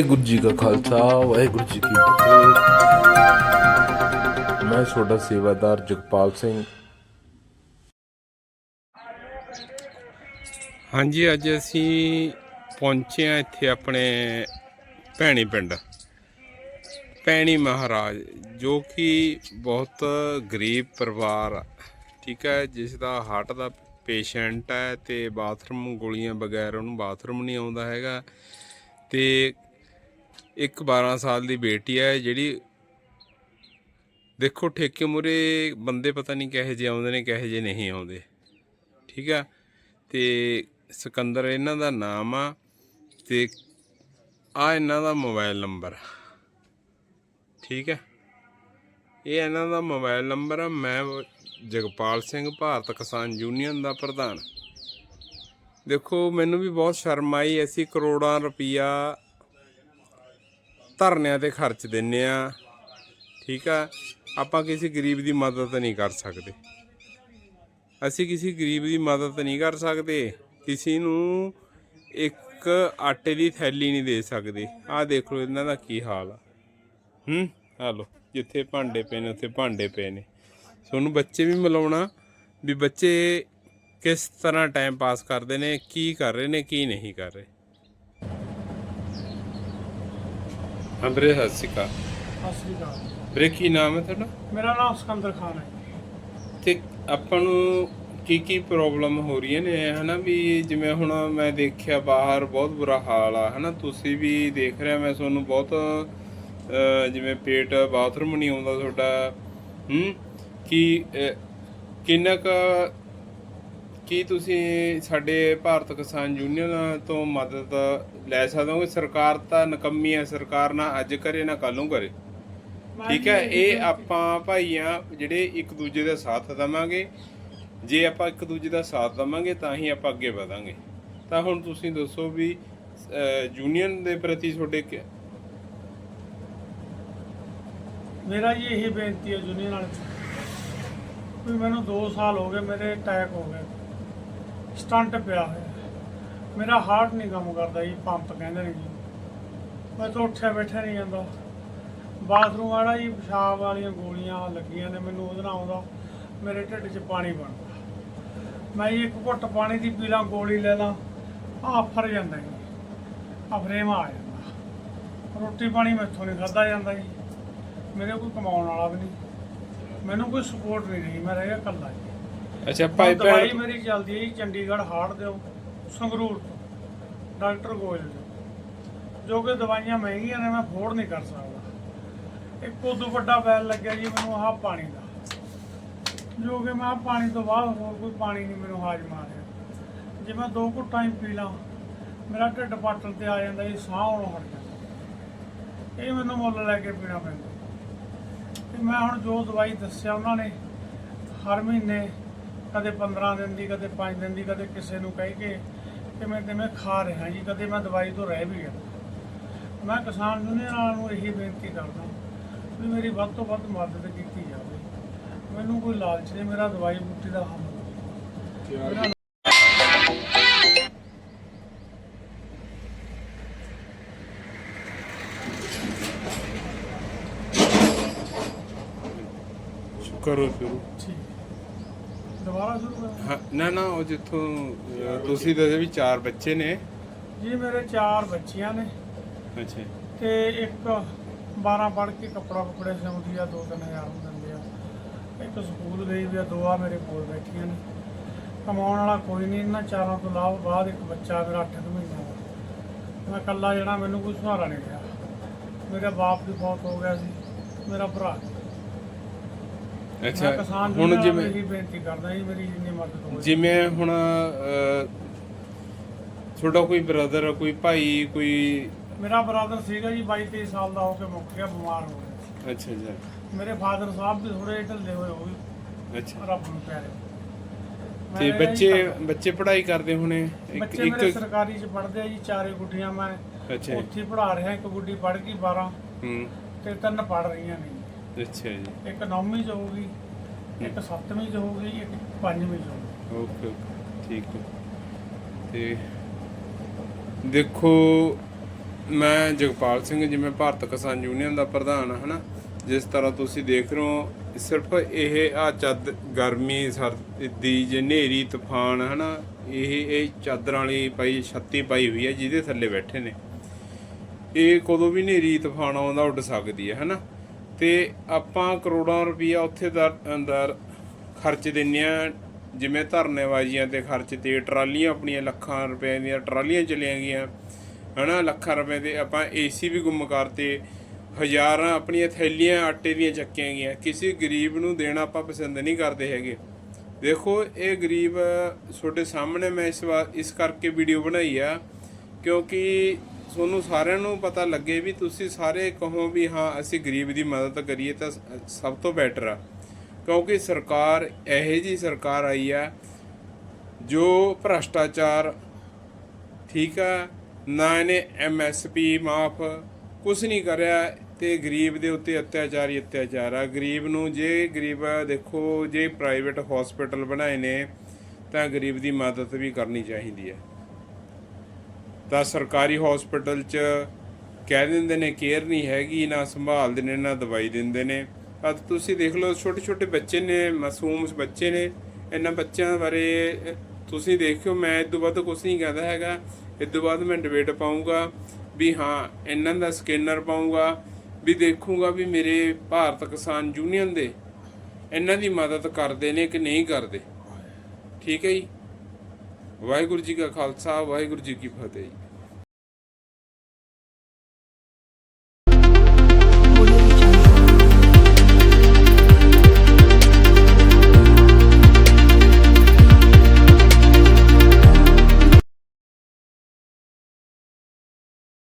ਵਾਹਿਗੁਰੂ ਜੀ ਕਾ ਖਾਲਸਾ ਵਾਹਿਗੁਰੂ ਜੀ ਕੀ ਫਤਿਹ। ਮੈਂ ਤੁਹਾਡਾ ਸੇਵਾਦਾਰ ਜਗਪਾਲ ਸਿੰਘ। ਹਾਂਜੀ ਅੱਜ ਅਸੀਂ ਪਹੁੰਚੇ ਹਾਂ ਇੱਥੇ ਆਪਣੇ ਭੈਣੀ ਪਿੰਡ। ਭੈਣੀ ਮਹਾਰਾਜ ਜੋ ਕਿ ਬਹੁਤ ਗਰੀਬ ਪਰਿਵਾਰ ਆ, ਠੀਕ ਹੈ ਜਿਸ ਦਾ ਹਾਰਟ ਦਾ ਪੇਸ਼ੈਂਟ ਹੈ ਤੇ ਬਾਥਰੂਮ ਗੋਲੀਆਂ ਬਗੈਰ ਉਹਨੂੰ ਬਾਥਰੂਮ ਨਹੀਂ ਆਉਂਦਾ ਹੈਗਾ। ਤੇ ਇੱਕ 12 ਸਾਲ ਦੀ ਬੇਟੀ ਹੈ, ਜਿਹੜੀ ਦੇਖੋ ਠੇਕੇ ਮੁਰੇ ਬੰਦੇ ਪਤਾ ਨਹੀਂ ਕਿਹੋ ਜਿਹੇ ਆਉਂਦੇ ਨੇ, ਕਿਹੋ ਜਿਹੇ ਨਹੀਂ ਆਉਂਦੇ। ਠੀਕ ਆ? ਤੇ ਸਿਕੰਦਰ ਇਹਨਾਂ ਦਾ ਨਾਮ ਆ ਤੇ ਆ ਇਹਨਾਂ ਦਾ ਮੋਬਾਈਲ ਨੰਬਰ ਠੀਕ ਹੈ ਇਹ ਇਹਨਾਂ ਦਾ ਮੋਬਾਈਲ ਨੰਬਰ ਆ। ਮੈਂ ਜਗਪਾਲ ਸਿੰਘ, ਭਾਰਤ ਕਿਸਾਨ ਯੂਨੀਅਨ ਦਾ ਪ੍ਰਧਾਨ। ਦੇਖੋ, ਮੈਨੂੰ ਵੀ ਬਹੁਤ ਸ਼ਰਮ ਆਈ ਅਸੀਂ ਕਰੋੜਾਂ ਰੁਪਈਆ ਧਰਨਿਆਂ ਤੇ ਖਰਚ ਦਿੰਨੇ ਆ। ਠੀਕ ਆ? ਆਪਾਂ ਕਿਸੇ ਗਰੀਬ ਦੀ ਮਦਦ ਨਹੀਂ ਕਰ ਸਕਦੇ। ਅਸੀਂ ਕਿਸੇ ਗਰੀਬ ਦੀ ਮਦਦ ਨਹੀਂ ਕਰ ਸਕਦੇ। ਕਿਸੇ ਨੂੰ ਇੱਕ ਆਟੇ ਦੀ ਥੈਲੀ ਨਹੀਂ ਦੇ ਸਕਦੇ। ਆਹ ਦੇਖ ਲਓ ਇਹਨਾਂ ਦਾ ਕੀ ਹਾਲ ਆ। ਹੂੰ? ਆ ਲਓ, ਜਿੱਥੇ ਭਾਂਡੇ ਪਏ ਨੇ, ਉੱਥੇ ਭਾਂਡੇ ਪਏ ਨੇ। ਤੁਹਾਨੂੰ ਬੱਚੇ ਵੀ ਮਿਲਾਉਣਾ ਵੀ ਬੱਚੇ ਕਿਸ ਤਰ੍ਹਾਂ ਟਾਈਮ ਪਾਸ ਕਰਦੇ ਨੇ, ਕੀ ਕਰ ਰਹੇ ਨੇ, ਕੀ ਨਹੀਂ ਕਰ ਰਹੇ। ਅੰਬਰੇ ਸਤਿ ਸ਼੍ਰੀ ਅਕਾਲ। ਸਤਿ ਸ੍ਰੀ ਅਕਾਲ। ਵੀਰੇ ਕੀ ਨਾਮ ਹੈ ਤੁਹਾਡਾ? ਮੇਰਾ ਨਾਮ ਸਿਕੰਦਰ ਖਾਨ ਹੈ। ਤੇ ਆਪਾਂ ਨੂੰ ਕੀ ਕੀ ਪ੍ਰੋਬਲਮ ਹੋ ਰਹੀਆਂ ਨੇ? ਹਨਾ ਵੀ ਜਿਵੇਂ ਹੁਣ ਮੈਂ ਦੇਖਿਆ ਬਾਹਰ ਬਹੁਤ ਬੁਰਾ ਹਾਲ ਆ ਹਨਾ? ਤੁਸੀਂ ਵੀ ਦੇਖ ਰਿਹਾ ਮੈਂ ਤੁਹਾਨੂੰ ਬਹੁਤ ਅਹ, ਜਿਵੇਂ ਪੇਟ ਬਾਥਰੂਮ ਨਹੀਂ ਆਉਂਦਾ ਤੁਹਾਡਾ ਹੂੰ? ਕੀ ਅਹ, ਕਿੰਨਾ ਕੁ ਕੀ ਤੁਸੀਂ ਸਾਡੇ ਭਾਰਤ ਕਿਸਾਨ ਯੂਨੀਅਨ ਤੋਂ ਮਦਦ ਲੈ ਸਕਦੇ ਹੋ? ਸਰਕਾਰ ਤਾਂ ਨਕੰਮੀ ਹੈ ਸਰਕਾਰ ਨਾ ਅੱਜ ਕਰੇ ਨਾ ਕੱਲ ਨੂੰ ਕਰੇ। ਠੀਕ ਹੈ? ਇਹ ਆਪਾਂ ਭਾਈਆਂ ਜਿਹੜੇ ਇੱਕ ਦੂਜੇ ਦਾ ਸਾਥ ਦਵਾਂਗੇ। ਜੇ ਆਪਾਂ ਇੱਕ ਦੂਜੇ ਦਾ ਸਾਥ ਦਵਾਂਗੇ ਤਾਂ ਹੀ ਆਪਾਂ ਅੱਗੇ ਵਧਾਂਗੇ। ਤਾਂ ਹੁਣ ਤੁਸੀਂ ਦੱਸੋ ਵੀ ਯੂਨੀਅਨ ਦੇ ਪ੍ਰਤੀ ਤੁਹਾਡੇ ਕੀ ਮੇਰਾ ਇਹੀ ਬੇਨਤੀ ਹੈ ਜੁਨੀਅਰ ਨਾਲ ਵੀ ਮੈਨੂੰ 2 ਸਾਲ ਹੋ ਗਏ ਮੇਰੇ ਅਟੈਕ ਹੋ ਗਏ। ਸਟੰਟ ਪਿਆ ਹੋਇਆ। ਮੇਰਾ ਹਾਰਟ ਨਹੀਂ ਕੰਮ ਕਰਦਾ ਜੀ, ਪੰਪ ਕਹਿੰਦੇ ਨੇ ਜੀ। ਮੈਂ ਤਾਂ ਉੱਠਿਆ ਬੈਠਿਆ ਨਹੀਂ ਜਾਂਦਾ। ਬਾਥਰੂਮ ਵਾਲਾ ਜੀ, ਪਿਸ਼ਾਬ ਵਾਲੀਆਂ ਗੋਲੀਆਂ ਲੱਗੀਆਂ ਨੇ, ਮੈਨੂੰ ਉਹਦੇ ਨਾਲ ਆਉਂਦਾ, ਮੇਰੇ ਢਿੱਡ 'ਚ ਪਾਣੀ ਬਣਦਾ। ਮੈਂ ਜੀ ਇੱਕ ਘੁੱਟ ਪਾਣੀ ਦੀ ਪੀ ਲਾਂ ਗੋਲੀ ਲੈ ਲਾਂ ਆ ਫਰ ਜਾਂਦਾ ਜੀ। ਆ ਆ ਜਾਂਦਾ। ਰੋਟੀ ਪਾਣੀ ਮੈਥੋਂ ਨਹੀਂ ਖਾਧਾ ਜਾਂਦਾ ਜੀ। ਮੇਰੇ ਕੋਈ ਕਮਾਉਣ ਵਾਲਾ ਵੀ ਨਹੀਂ ਮੈਨੂੰ ਕੋਈ ਸਪੋਰਟ ਨਹੀਂ ਰਹੀ, ਮੈਂ ਰਹਿ ਗਿਆ ਇਕੱਲਾ ਜੀ। ਅੱਛਾ ਭਾਈ ਭਾਈ ਦਵਾਈ ਭੈਣ। ਮੇਰੀ ਚੱਲਦੀ ਹੈ ਜੀ ਚੰਡੀਗੜ੍ਹ ਹਾਰਟ ਦੇ ਸੰਗਰੂਰ ਤੋਂ। ਡਾਕਟਰ ਗੋਇਲ ਤੋਂ ਜੋ ਕਿ ਦਵਾਈਆਂ ਮਹਿੰਗੀਆਂ ਨੇ ਮੈਂ ਅਫੋਰਡ ਨਹੀਂ ਕਰ ਸਕਦਾ। ਇੱਕ ਉਦੋਂ ਵੱਡਾ ਬੈਲ ਲੱਗਿਆ ਜੀ ਮੈਨੂੰ ਆਹ ਪਾਣੀ ਦਾ। ਜੋ ਕਿ ਮੈਂ ਆਹ ਪਾਣੀ ਤੋਂ ਬਾਅਦ ਹੋਰ ਕੋਈ ਪਾਣੀ ਨਹੀਂ ਮੈਨੂੰ ਹਾਜ਼ਮ ਆ ਰਿਹਾ। ਜੇ ਮੈਂ ਦੋ ਘੁੱਟਾਂ ਹੀ ਪੀ ਲਾਂ ਮੇਰਾ ਢਿੱਡ ਪਾਟਣ ਤੇ ਆ ਜਾਂਦਾ ਜੀ ਸਾਹ ਆਉਣੋਂ ਹਟ ਜਾਂਦਾ। ਇਹ ਮੈਨੂੰ ਮੁੱਲ ਲੈ ਕੇ ਪੀਣਾ ਪੈਂਦਾ। ਤੇ ਮੈਂ ਹੁਣ ਜੋ ਦਵਾਈ ਦੱਸਿਆ ਉਹਨਾਂ ਨੇ ਹਰ ਮਹੀਨੇ ਕਦੇ 15 ਦਿਨ ਦੀ ਕਦੇ 5 ਦਿਨ ਦੀ ਕਦੇ ਕਿਸੇ ਨੂੰ ਕਹਿ ਕੇ ਕਿ ਮੈਂ ਕਿਵੇਂ ਖਾ ਰਿਹਾ ਜੀ ਕਦੇ ਮੈਂ ਦਵਾਈ ਤੋਂ ਰਹਿ ਵੀ ਗਿਆ। ਮੈਂ ਕਿਸਾਨ ਯੂਨੀਅਨ ਨੂੰ ਇਹੀ ਬੇਨਤੀ ਕਰਦਾ ਵੀ ਮੇਰੀ ਵੱਧ ਤੋਂ ਵੱਧ ਮਦਦ ਕੀਤੀ ਜਾਵੇ। ਮੈਨੂੰ ਕੋਈ ਲਾਲਚ ਨਹੀਂ ਮੇਰਾ ਦਵਾਈ ਬੂਟੀ ਦਾ ਹੱਲ ਮੇਰਾ ਕਰੋ ਸ਼ੁਰੂ ਠੀਕ। ਦੁਬਾਰਾ ਸ਼ੁਰੂ ਕਰਾਂ ਹਾਂ, ਨਾ ਨਾ ਉਹ ਜਿੱਥੋਂ ਅਹ, ਤੁਸੀਂ ਦੱਸਿਆ ਵੀ ਚਾਰ ਬੱਚੇ ਨੇ। ਜੀ ਮੇਰੇ ਚਾਰ ਬੱਚੀਆਂ ਨੇ। ਅੱਛਾ। ਤੇ ਇੱਕ 12 ਪੜ੍ਹ ਕੇ ਕੱਪੜਾ ਕੁਪੜੇ ਸਿਉਂਦੀ ਆ ਦੋ ਤਿੰਨ ਹਜ਼ਾਰ ਨੂੰ ਦਿੰਦੇ ਆ। ਇੱਕ ਸਕੂਲ ਗਈ ਵੀ ਆ ਦੋ ਆ ਮੇਰੇ ਕੋਲ ਬੈਠੀਆਂ ਨੇ। ਕਮਾਉਣ ਵਾਲਾ ਕੋਈ ਨਹੀਂ ਇਹਨਾਂ ਚਾਰਾਂ ਤੋਂ ਇਲਾਵਾ ਬਾਅਦ ਇੱਕ ਬੱਚਾ ਮੇਰਾ 8 ਮਹੀਨਾ ਦਾ। ਮੈਂ ਇਕੱਲਾ ਜਿਹੜਾ ਮੈਨੂੰ ਕੋਈ ਸਹਾਰਾ ਨਹੀਂ ਰਿਹਾ। ਮੇਰੇ ਬਾਪ ਦੀ ਬਹੁਤ ਹੋ ਗਿਆ ਸੀ ਮੇਰਾ ਭਰਾ ਅੱਛਾ ਕਿਸਾਨ ਹੁਣ ਹੁਣ ਜਿਵੇਂ ਇਹੀ ਬੇਨਤੀ ਕਰਦਾ ਜੀ ਮੇਰੀ ਜਿੰਨੀ ਮਦਦ ਹੋਵੇ। ਜਿਵੇਂ ਹੁਣ ਅਹ, ਤੁਹਾਡਾ ਕੋਈ ਬ੍ਰਦਰ ਕੋਈ ਭਾਈ ਕੋਈ ਮੇਰਾ ਬ੍ਰਦਰ ਸੀਗਾ ਜੀ 22 23 ਸਾਲ ਦਾ ਹੋ ਕੇ ਮੁੱਕ ਗਿਆ ਬਿਮਾਰ ਹੋ ਗਿਆ। ਅੱਛਾ ਅੱਛਾ ਮੇਰੇ ਫਾਦਰ ਸਾਹਿਬ ਵੀ ਥੋੜੇ ਢਿੱਲੇ ਹੋਏ ਉਹ ਵੀ ਅੱਛਾ। ਰੱਬ ਨੂੰ ਪਿਆਰੇ। ਤੇ ਬੱਚੇ ਕਰਦਾ। ਬੱਚੇ ਪੜ੍ਹਾਈ ਕਰਦੇ ਹੋਣੇ? ਇੱਕ ਬੱਚੇ ਮੇਰੇ ਇੱਕ ਸਰਕਾਰੀ ਚ ਪੜ੍ਹਦੇ ਆ ਜੀ ਚਾਰੇ ਗੁੱਡੀਆਂ ਮੈਂ ਅੱਛਾ ਜੀ। ਉੱਥੇ ਪੜ੍ਹਾ ਰਿਹਾ ਇੱਕ ਗੁੱਡੀ ਪੜ੍ਹ ਗਈ 12 ਹੂੰ। ਤੇ ਤਿੰਨ ਪੜ੍ਹ ਰਹੀਆਂ ਨੇ। ਅੱਛਾ ਜੀ। ਇੱਕ 9ਵੀਂ ਚ ਹੋਊਗੀ ਇੱਕ 7ਵੀਂ ਚ ਹੋਊਗੀ ਇੱਕ 5ਵੀਂ ਚ ਹੋਊਗੀ। Okay okay. ਠੀਕ ਹੈ। ਤੇ ਦੇਖੋ ਮੈਂ ਜਗਪਾਲ ਸਿੰਘ ਜਿਵੇਂ ਭਾਰਤ ਕਿਸਾਨ ਯੂਨੀਅਨ ਦਾ ਪ੍ਰਧਾਨ ਹਾਂ ਹਨਾ? ਜਿਸ ਤਰ੍ਹਾਂ ਤੁਸੀਂ ਦੇਖ ਰਹੇ ਹੋ ਸਿਰਫ ਇਹ ਆ ਚੱਦ ਗਰਮੀ ਸਰਦੀ ਜੇ ਹਨੇਰੀ ਤੂਫਾਨ ਹਨਾ? ਇਹ ਇਹ ਚਾਦਰਾਂ ਵਾਲੀ ਪਾਈ ਛੱਤੀ ਪਾਈ ਹੋਈ ਹੈ ਜਿਹਦੇ ਥੱਲੇ ਬੈਠੇ ਨੇ। ਇਹ ਕਦੋਂ ਵੀ ਹਨੇਰੀ ਤੂਫਾਨ ਆਉਂਦਾ ਉੱਡ ਸਕਦੀ ਹੈ ਹਨਾ? ਤੇ ਆਪਾਂ ਕਰੋੜਾਂ ਰੁਪਈਆ ਉੱਥੇ ਦਾ ਅੰਦਰ ਖਰਚ ਦਿੰਨੇ ਆ ਜਿਵੇਂ ਧਰਨੇਬਾਜ਼ੀਆਂ ਤੇ ਖਰਚ ਤੇ, ਟਰਾਲੀਆਂ ਆਪਣੀਆਂ ਲੱਖਾਂ ਰੁਪਏ ਦੀਆਂ ਟਰਾਲੀਆਂ ਚਲੀਆਂ ਗਈਆਂ, ਹਨਾ, ਲੱਖਾਂ ਰੁਪਏ ਦੇ। ਆਪਾਂ ਏਸੀ ਵੀ ਗੁੰਮ ਕਰਤੇ, ਹਜ਼ਾਰਾਂ ਆਪਣੀਆਂ ਥੈਲੀਆਂ, ਆਟੇ ਦੀਆਂ ਚੱਕੀਆਂ ਗਈਆਂ। ਕਿਸੇ ਗਰੀਬ ਨੂੰ ਦੇਣਾ ਆਪਾਂ ਪਸੰਦ ਨਹੀਂ ਕਰਦੇ ਹੈਗੇ। ਦੇਖੋ, ਇਹ ਗਰੀਬ ਤੁਹਾਡੇ ਸਾਹਮਣੇ ਮੈਂ ਇਸ ਵਾਰ ਇਸ ਕਰਕੇ ਵੀਡੀਓ ਬਣਾਈ ਆ, ਕਿਉਂਕਿ ਤੁਹਾਨੂੰ ਸਾਰਿਆਂ ਨੂੰ ਪਤਾ ਲੱਗੇ ਵੀ ਤੁਸੀਂ ਸਾਰੇ ਕਹੋ ਵੀ ਹਾਂ, ਅਸੀਂ ਗਰੀਬ ਦੀ ਮਦਦ ਕਰੀਏ ਤਾਂ ਸਭ ਤੋਂ ਬੈਟਰ ਆ। ਕਿਉਂਕਿ ਸਰਕਾਰ, ਇਹੋ ਜੀ ਸਰਕਾਰ ਆਈ ਆ ਜੋ ਭ੍ਰਸ਼ਟਾਚਾਰ ਠੀਕ ਆ, ਨਾ ਇਹਨੇ ਐਮਐਸਪੀ ਮਾਫ ਕੁਝ ਨਹੀਂ ਕਰਿਆ ਤੇ ਗਰੀਬ ਦੇ ਉੱਤੇ ਅਤਿਆਚਾਰ ਹੀ ਅਤਿਆਚਾਰ ਆ। ਗਰੀਬ ਨੂੰ ਜੇ ਗਰੀਬ ਦੇਖੋ ਜੇ ਪ੍ਰਾਈਵੇਟ ਹਸਪੀਟਲ ਬਣਾਏ ਨੇ ਤਾਂ ਗਰੀਬ ਦੀ ਮਦਦ ਵੀ ਕਰਨੀ ਚਾਹੀਦੀ ਹੈ ਤਾਂ ਸਰਕਾਰੀ ਹਸਪੀਟਲ 'ਚ ਕਹਿ ਦਿੰਦੇ ਨੇ ਕੇਅਰ ਨਹੀਂ ਹੈਗੀ, ਨਾ ਸੰਭਾਲਦੇ ਨੇ ਨਾ ਦਵਾਈ ਦਿੰਦੇ ਨੇ। ਪਰ ਤੁਸੀਂ ਦੇਖ ਲਓ ਛੋਟੇ ਛੋਟੇ ਬੱਚੇ ਨੇ ਮਾਸੂਮ ਬੱਚੇ ਨੇ, ਇਹਨਾਂ ਬੱਚਿਆਂ ਬਾਰੇ ਤੁਸੀਂ ਦੇਖਿਓ, ਮੈਂ ਇਸ ਤੋਂ ਬਾਅਦ ਕੁਝ ਨਹੀਂ ਕਹਿੰਦਾ ਹੈਗਾ। ਇਸ ਤੋਂ ਬਾਅਦ ਮੈਂ ਡਿਬੇਟ ਪਾਉਂਗਾ ਵੀ ਹਾਂ, ਇਹਨਾਂ ਦਾ ਸਕੈਨਰ ਪਾਉਂਗਾ ਵੀ ਦੇਖੂੰਗਾ ਵੀ ਮੇਰੇ ਭਾਰਤ ਕਿਸਾਨ ਯੂਨੀਅਨ ਦੇ ਇਹਨਾਂ ਦੀ ਮਦਦ ਕਰਦੇ ਨੇ ਕਿ ਨਹੀਂ ਕਰਦੇ। ਠੀਕ ਹੈ ਜੀ? ਵਾਹਿਗੁਰੂ ਜੀ ਕਾ ਖਾਲਸਾ, ਵਾਹਿਗੁਰੂ ਜੀ ਕੀ ਫਤਿਹ